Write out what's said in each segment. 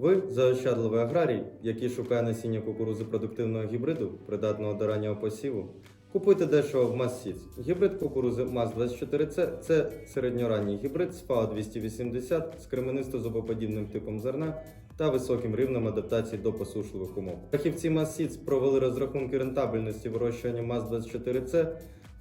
Ви заощадливий аграрій, який шукає насіння кукурузи продуктивного гібриду, придатного до раннього посіву. Купуйте дешево в Массіц. Гібрид кукурузи МАЗ-24C – це середньоранній гібрид з ФАО 280 з кременисто-зубоподібним типом зерна та високим рівнем адаптації до посушливих умов. Фахівці Массіц провели розрахунки рентабельності вирощування МАЗ-24C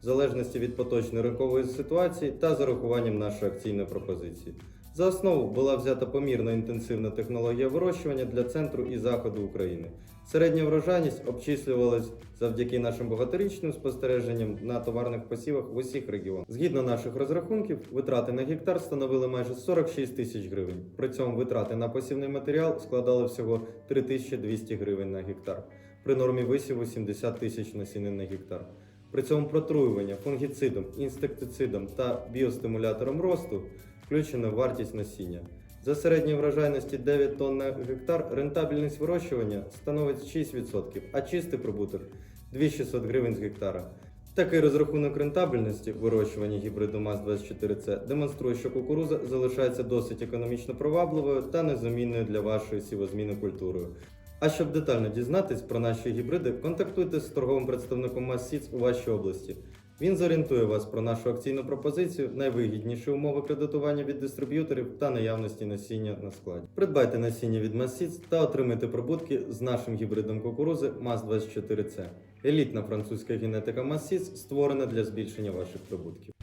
в залежності від поточної ринкової ситуації та з урахуванням нашої акційної пропозиції. За основу була взята помірно інтенсивна технологія вирощування для центру і заходу України. Середня врожайність обчислювалась завдяки нашим багаторічним спостереженням на товарних посівах в усіх регіонах. Згідно наших розрахунків, витрати на гектар становили майже 46 тисяч гривень. При цьому витрати на посівний матеріал складали всього 3200 гривень на гектар. При нормі висіву 70 тисяч насінин на гектар. При цьому протруювання фунгіцидом, інсектицидом та біостимулятором росту включено в вартість насіння. За середньої врожайності 9 тонн на гектар рентабельність вирощування становить 6%, а чистий прибуток 2600 гривень з гектара. Такий розрахунок рентабельності вирощування гібриду МАЗ-24C демонструє, що кукуруза залишається досить економічно привабливою та незамінною для вашої сівозміни культурою. А щоб детально дізнатись про наші гібриди, контактуйте з торговим представником МАЗ-Сіц у вашій області. Він зорієнтує вас про нашу акційну пропозицію, найвигідніші умови кредитування від дистриб'юторів та наявності насіння на складі. Придбайте насіння від Масіц та отримайте прибутки з нашим гібридом кукурузи МАЗ-24C. Елітна французька генетика Масіц створена для збільшення ваших прибутків.